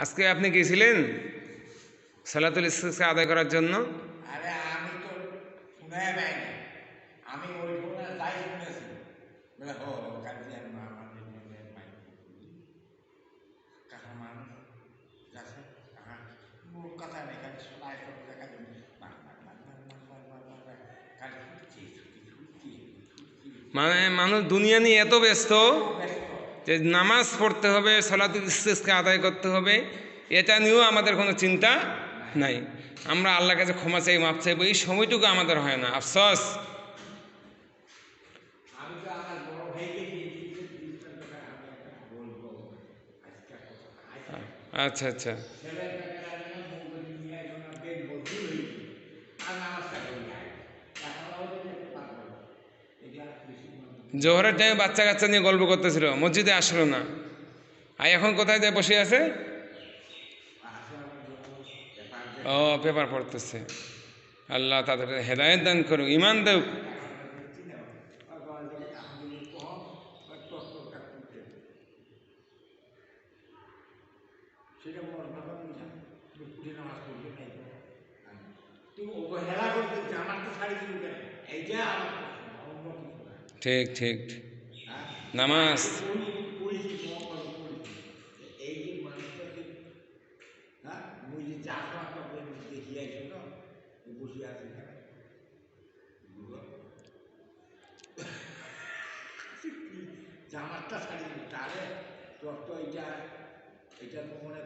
আজকে আপনি গেছিলেন সালাতুল ইসলামকে আদায় করার জন্য মনে মানুষ মানে দুনিয়া নিয়ে এত ব্যস্ত যে নামাজ পড়তে হবে সলাতুল ইস্তেসকে আদায় করতে হবে, এটা নিয়েও আমাদের কোনো চিন্তা নাই। আমরা আল্লাহর কাছে ক্ষমা চাই মাপ চাইব এই সময়টুকু আমাদের হয় না। আফসোস। আচ্ছা তো আমার বড় ভাইকে দিয়ে দিচ্ছি জিনিসটার ব্যাপারে আমি একটা বলব আজকে কথা আজকে আচ্ছা আচ্ছা ছেলের ব্যাপারে আমি না বলব নিয়ে এখন বেদ বলতে হইছে আর নামাজটা করি যায় এখন হয়তো যেতে পারব না। এটা বেশি মনে হয়। জোহরের টাইমে বাচ্চা কাচ্চা নিয়ে গল্প করতেছিল, মসজিদে আসলো না। আর এখন কোথায় যায় বসে আছে? ও পেপার পড়তেছে। আল্লাহ তাদের হেদায়ত দান করুক ইমান দেব এইটা আমার প্রশ্ন, অন্য কিছু না ঠিক ঠিক। নামাজ। তোর তো মনে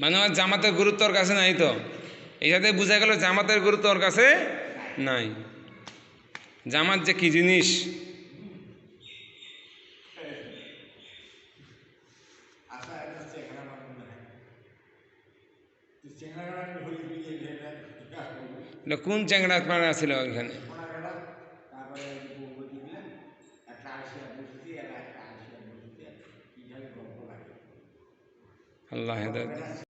মানে জামাতের গুরুত্ব ওর কাছে নাই তো। এইটাতে বোঝা গেল জামাতের গুরুত্ব ওর কাছে নাই। জামাত যে কি জিনিস? এটা কোন চ্যাংড়া পাড়া ছিল ওইখানে? আল্লাহ হেদায়ত।